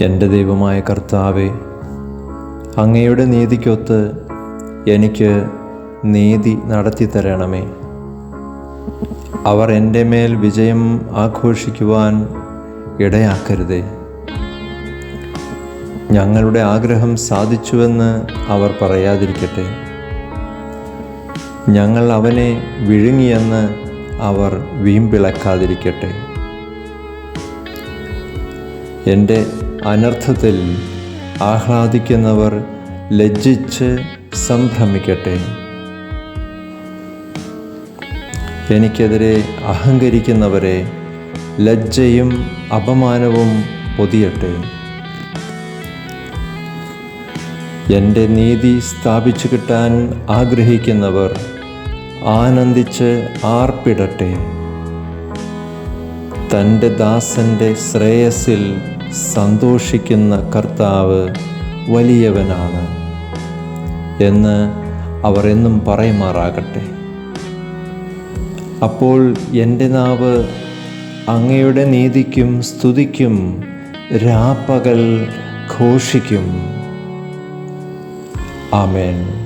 എന്റെ ദൈവമായ കർത്താവെ അങ്ങയുടെ നീതിക്കൊത്ത് എനിക്ക് നീതി നടത്തി തരണമേ. അവർ എന്റെ മേൽ വിജയം ആഘോഷിക്കുവാൻ ഇടയാക്കരുതേ. ഞങ്ങളുടെ ആഗ്രഹം സാധിച്ചുവെന്ന് അവർ പറയാതിരിക്കട്ടെ. ഞങ്ങൾ അവനെ വിഴുങ്ങിയെന്ന് അവർ വീമ്പിളക്കാതിരിക്കട്ടെ. എന്റെ അനർത്ഥത്തിൽ ആഹ്ലാദിക്കുന്നവർ ലജ്ജിച്ച് സംഭ്രമിക്കട്ടെ. എനിക്കെതിരെ അഹങ്കരിക്കുന്നവരെ ലജ്ജയും അപമാനവും പൊതിയട്ടെ. എന്റെ നീതി സ്ഥാപിച്ചു കിട്ടാൻ ആഗ്രഹിക്കുന്നവർ ആനന്ദിച്ച് ആർപ്പിടട്ടെ. തന്റെ ദാസന്റെ ശ്രേയസിൽ സന്തോഷിക്കുന്ന കർത്താവ് വലിയവനാണ് എന്ന് അവർ എന്നും പറയുമാറാകട്ടെ. അപ്പോൾ എന്റെ നാവ് അങ്ങയുടെ നീതിക്കും സ്തുതിക്കും രാപ്പകൽ ഘോഷിക്കും. ആമേൻ.